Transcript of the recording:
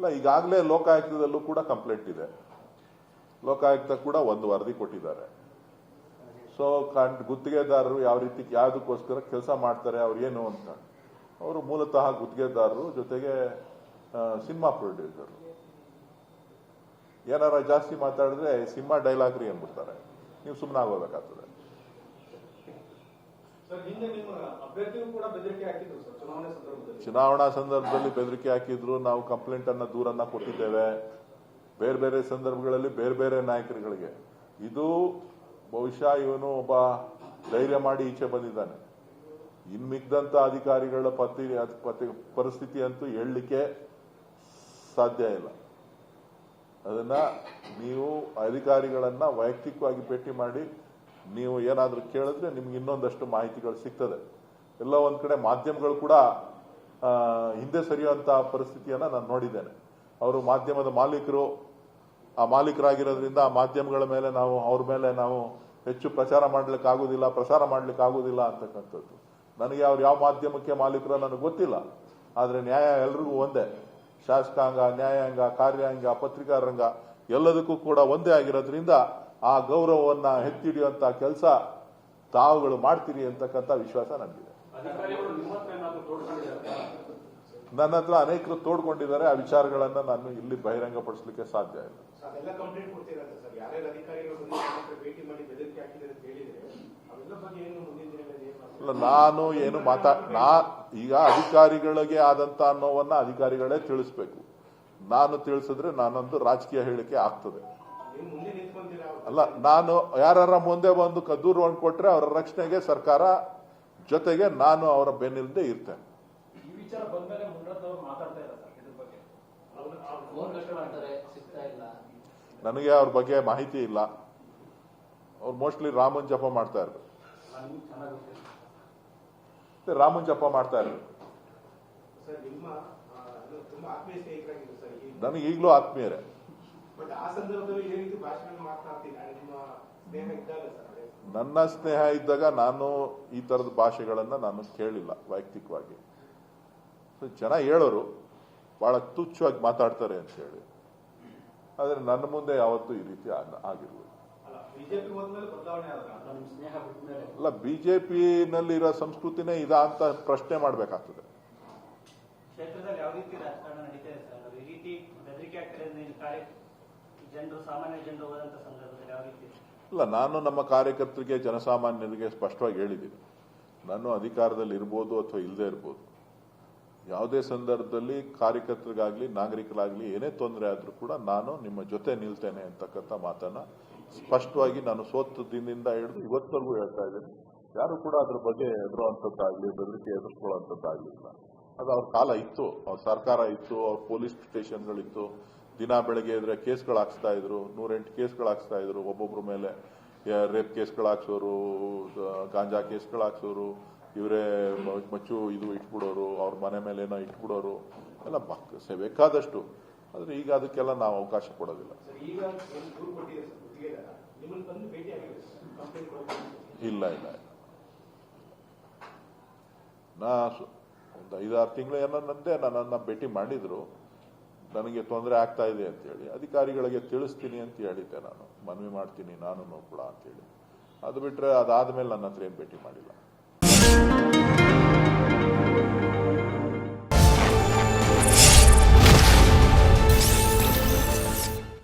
ಅಲ್ಲ ಈಗಾಗಲೇ ಲೋಕಾಯುಕ್ತದಲ್ಲೂ ಕೂಡ ಕಂಪ್ಲೇಂಟ್ ಇದೆ. ಲೋಕಾಯುಕ್ತ ಕೂಡ ಒಂದು ವರದಿ ಕೊಟ್ಟಿದ್ದಾರೆ. ಸೊ ಕಂಡ್ ಗುತ್ತಿಗೆದಾರರು ಯಾವ ರೀತಿ, ಯಾವುದಕ್ಕೋಸ್ಕರ ಕೆಲಸ ಮಾಡ್ತಾರೆ, ಅವ್ರು ಏನು ಅಂತ. ಅವರು ಮೂಲತಃ ಗುತ್ತಿಗೆದಾರರು ಜೊತೆಗೆ ಸಿನಿಮಾ ಪ್ರೊಡ್ಯೂಸರ್. ಏನಾರ ಜಾಸ್ತಿ ಮಾತಾಡಿದ್ರೆ ಸಿನಿಮಾ ಡೈಲಾಗ್ರಿ ಅಂದ್ಬಿಡ್ತಾರೆ. ನೀವು ಸುಮ್ಮನೆ ಆಗೋಬೇಕಾಗ್ತದೆ ಸರ್ ಹಿಂದೆ ನಿಮ್ಮ ಅಭ್ಯರ್ಥಿಯು ಕೂಡ ಬೆದರಿಕೆ ಹಾಕಿದ್ರು ಸರ್ ಚುನಾವಣೆ ಸಂದರ್ಭದಲ್ಲಿ. ಬೆದರಿಕೆ ಹಾಕಿದ್ರು, ನಾವು ಕಂಪ್ಲೇಂಟ್ ಅನ್ನ ದೂರನ್ನ ಕೊಟ್ಟಿದ್ದೇವೆ. ಬೇರೆ ಬೇರೆ ಸಂದರ್ಭಗಳಲ್ಲಿ ಬೇರೆ ಬೇರೆ ನಾಯಕರುಗಳಿಗೆ. ಇದು ಬಹುಶಃ ಇವನು ಒಬ್ಬ ಧೈರ್ಯ ಮಾಡಿ ಈಚೆ ಬಂದಿದ್ದಾನೆ. ಇನ್ ಮಿಗ್ದಂತ ಅಧಿಕಾರಿಗಳ ಪತಿ- ಪರಿಸ್ಥಿತಿ ಅಂತೂ ಹೇಳಲಿಕ್ಕೆ ಸಾಧ್ಯ ಇಲ್ಲ. ಅದನ್ನ ನೀವು ಅಧಿಕಾರಿಗಳನ್ನ ವೈಯಕ್ತಿಕವಾಗಿ ಭೇಟಿ ಮಾಡಿ ನೀವು ಏನಾದರೂ ಕೇಳಿದ್ರೆ ನಿಮ್ಗೆ ಇನ್ನೊಂದಷ್ಟು ಮಾಹಿತಿಗಳು ಸಿಗ್ತದೆ. ಎಲ್ಲ ಒಂದು ಕಡೆ ಮಾಧ್ಯಮಗಳು ಕೂಡ ಹಿಂದೆ ಸರಿಯುವಂಥ ಪರಿಸ್ಥಿತಿಯನ್ನ ನಾನು ನೋಡಿದ್ದೇನೆ. ಅವರು ಮಾಧ್ಯಮದ ಮಾಲೀಕರು, ಆ ಮಾಲೀಕರಾಗಿರೋದ್ರಿಂದ ಆ ಮಾಧ್ಯಮಗಳ ಮೇಲೆ ನಾವು, ಅವ್ರ ಮೇಲೆ ನಾವು ಹೆಚ್ಚು ಪ್ರಚಾರ ಮಾಡ್ಲಿಕ್ಕೆ ಆಗೋದಿಲ್ಲ, ಪ್ರಸಾರ ಮಾಡ್ಲಿಕ್ಕೆ ಆಗೋದಿಲ್ಲ ಅಂತಕ್ಕಂಥದ್ದು. ನನಗೆ ಅವ್ರು ಯಾವ ಮಾಧ್ಯಮಕ್ಕೆ ಮಾಲೀಕರು ನನಗೆ ಗೊತ್ತಿಲ್ಲ. ಆದರೆ ನ್ಯಾಯ ಎಲ್ರಿಗೂ ಒಂದೇ. ಶಾಸಕಾಂಗ, ನ್ಯಾಯಾಂಗ, ಕಾರ್ಯಾಂಗ ಪತ್ರಿಕಾ ರಂಗ ಎಲ್ಲದಕ್ಕೂ ಕೂಡ ಒಂದೇ ಆಗಿರೋದ್ರಿಂದ ಆ ಗೌರವವನ್ನ ಹೆತ್ತಿಡಿಯುವಂತ ಕೆಲಸ ತಾವುಗಳು ಮಾಡ್ತೀರಿ ಅಂತಕ್ಕಂಥ ವಿಶ್ವಾಸ ನನಗಿದೆ ನನ್ನ ಹತ್ರ ಅನೇಕರು ತೋಡ್ಕೊಂಡಿದ್ದಾರೆ, ಆ ವಿಚಾರಗಳನ್ನ ನಾನು ಇಲ್ಲಿ ಬಹಿರಂಗಪಡಿಸಲಿಕ್ಕೆ ಸಾಧ್ಯ ಇಲ್ಲ, ನಾನು ಏನು ಮಾತಾ, ನಾ ಈಗ ಅಧಿಕಾರಿಗಳಿಗೆ ಆದಂತ ಅನ್ನೋವನ್ನ ಅಧಿಕಾರಿಗಳೇ ತಿಳಿಸ್ಬೇಕು. ನಾನು ತಿಳಿಸಿದ್ರೆ ನಾನೊಂದು ರಾಜಕೀಯ ಹೇಳಿಕೆ ಆಗ್ತದೆ. ಅಲ್ಲ ನಾನು ಯಾರ ಮುಂದೆ ಬಂದು ಕದ್ದೂರು ಕೊಟ್ರೆ ಅವರ ರಕ್ಷಣೆಗೆ ಸರ್ಕಾರ ಜೊತೆಗೆ ನಾನು ಅವರ ಬೆನ್ನಿಲ್ಲದೆ ಇರ್ತೇನೆ. ಈ ವಿಚಾರ ಬಂದ್ಮೇಲೆ ಮುನ್ನಡೆದವ್ರು ಮಾತಾಡ್ತಾ ಇದ್ದಾರೆ ಸರ್ ಇದ್ರ ಬಗ್ಗೆ. ಅವ್ರು- ಅವ್ರು- ಫೋನ್ ಮಾಡ್ತಾರೆ ಸಿಗ್ತಾ ಇಲ್ಲ. ನನಗೆ ಅವ್ರ ಬಗ್ಗೆ ಮಾಹಿತಿ ಇಲ್ಲ. ಅವ್ರು ಮೋಸ್ಟ್ಲಿ ರಾಮನ್ ಜಪ ಮಾಡ್ತಾ ಇರ್ಬೇಕು ನನಗೂ ಚೆನ್ನಾಗಿ ಗೊತ್ತಿಲ್ಲ ಮತ್ತೆ ರಾಮನ್ ಜಪ ಮಾಡ್ತಾ ಇರ್ಬೇಕು ಸರ್ ನಿಮ್ಮ ಆ, ತುಂಬಾ ಆತ್ಮೀಯ ಸ್ನೇಹಿತರಾಗಿದ್ರು ಸರ್ ನನಗೆ ಈಗಲೂ ಆತ್ಮೀಯರೇ. ಆ ಸಂದರ್ಭದಲ್ಲಿ ಈ ರೀತಿ ಭಾಷಣ ಮಾತನಾಡ್ತೀನಿ ನಿಮ್ಮ ಸ್ನೇಹ ಇದ್ದಾಗ ಸರ್ ನನ್ನ ಸ್ನೇಹ ಇದ್ದಾಗ ನಾನು ಈ ತರದ ಭಾಷೆಗಳನ್ನ ನಾನು ಕೇಳಿಲ್ಲ ವೈಯಕ್ತಿಕವಾಗಿ. ಜನ ಹೇಳೋರು ಬಹಳ ತುಚ್ಛವಾಗಿ ಮಾತಾಡ್ತಾರೆ ಅಂತ ಹೇಳಿ. ಆದ್ರೆ ನನ್ನ ಮುಂದೆ ಯಾವತ್ತೂ ಈ ರೀತಿ ಆಗ- ಆಗಿರ್ಬೋದು ಅಲ್ಲ ಬಿಜೆಪಿ ನಲ್ಲಿ ಇರೋ ಬಿಜೆಪಿನಲ್ಲಿರೋ ಸಂಸ್ಕೃತಿನೇ ಇದಾ ಅಂತ ಪ್ರಶ್ನೆ ಮಾಡ್ಬೇಕಾಗ್ತದೆ. ಕ್ಷೇತ್ರದಲ್ಲಿ ಯಾವ ರೀತಿ ರಾಜಕಾರಣ ನಡೀತಾ ಇದೆ ಸರ್? ಈ ರೀತಿ ಬೆದರಿಕೆ ಆಗ್ತಾರೆ ಇಲ್ಲ, ನಾನು ನಮ್ಮ ಕಾರ್ಯಕರ್ತರಿಗೆ, ಜನಸಾಮಾನ್ಯರಿಗೆ ಸ್ಪಷ್ಟವಾಗಿ ಹೇಳಿದ್ದೀನಿ. ನಾನು ಅಧಿಕಾರದಲ್ಲಿ ಇರ್ಬೋದು ಅಥವಾ ಇಲ್ಲದೆ ಇರ್ಬೋದು. ಯಾವುದೇ ಸಂದರ್ಭದಲ್ಲಿ ಕಾರ್ಯಕರ್ತರಿಗಾಗ್ಲಿ, ನಾಗರಿಕರಾಗಲಿ ಏನೇ ತೊಂದರೆ ಆದರೂ ಕೂಡ ನಾನು ನಿಮ್ಮ ಜೊತೆ ನಿಲ್ತೇನೆ ಅಂತಕ್ಕಂಥ ಮಾತನ್ನ ಸ್ಪಷ್ಟವಾಗಿ ನಾನು ಸೋತ ದಿನದಿಂದ ಹಿಡಿದು ಇವತ್ತವರೆಗೂ ಹೇಳ್ತಾ ಇದ್ದೀನಿ. ಯಾರು ಕೂಡ ಅದ್ರ ಬಗ್ಗೆ ಹೆದರುವಂಥದ್ದಾಗಲಿ ಬೆದರಿಕೆ ಎದುರಿಸ್ಕೊಳ್ಳೋಂಥದ್ದಾಗಲಿಲ್ಲ ಅದು ಅವ್ರ ಕಾಲ ಇತ್ತು. ಅವ್ರ ಸರ್ಕಾರ ಇತ್ತು, ಅವ್ರ ಪೊಲೀಸ್ ಸ್ಟೇಷನ್ಗಳಿತ್ತು. ದಿನ ಬೆಳಗ್ಗೆ ಇದ್ರೆ ಕೇಸ್ಗಳು ಹಾಕ್ಸ್ತಾ ಇದ್ರು ನೂರೆಂಟು ಕೇಸ್ಗಳು ಹಾಕ್ಸ್ತಾ ಇದ್ರು ಒಬ್ಬೊಬ್ಬರ ಮೇಲೆ ರೇಪ್ ಕೇಸ್ಗಳು ಹಾಕ್ಸೋರು ಗಾಂಜಾ ಕೇಸ್ಗಳು ಹಾಕ್ಸೋರು ಇವರೇ ಮಚ್ಚು ಇದು ಇಟ್ಬಿಡೋರು ಅವ್ರ ಮನೆ ಮೇಲೆ ಏನೋ ಇಟ್ಬಿಡೋರು ಎಲ್ಲ ಬಕ್- ಬೇಕಾದಷ್ಟು. ಆದ್ರೆ ಈಗ ಅದಕ್ಕೆಲ್ಲ ನಾವು ಅವಕಾಶ ಕೊಡೋದಿಲ್ಲ. ಇಲ್ಲ ಇಲ್ಲ ನಾ ಒಂದು ಐದಾರು ತಿಂಗಳು ಏನೋ ನಂದೇ ನನ್ನನ್ನು ಭೇಟಿ ಮಾಡಿದ್ರು. ನನಗೆ ತೊಂದರೆ ಆಗ್ತಾ ಇದೆ ಅಂತೇಳಿ ಅಧಿಕಾರಿಗಳಿಗೆ ತಿಳಿಸ್ತೀನಿ ಅಂತ ಹೇಳಿದ್ದೆ ನಾನು. ಮನವಿ ಮಾಡ್ತೀನಿ, ನಾನು ಕೂಡ ಅಂತೇಳಿ ಅದು ಬಿಟ್ರೆ ಅದಾದ್ಮೇಲೆ ನನ್ನ ಹತ್ರ ಏನು ಭೇಟಿ ಮಾಡಿಲ್ಲ.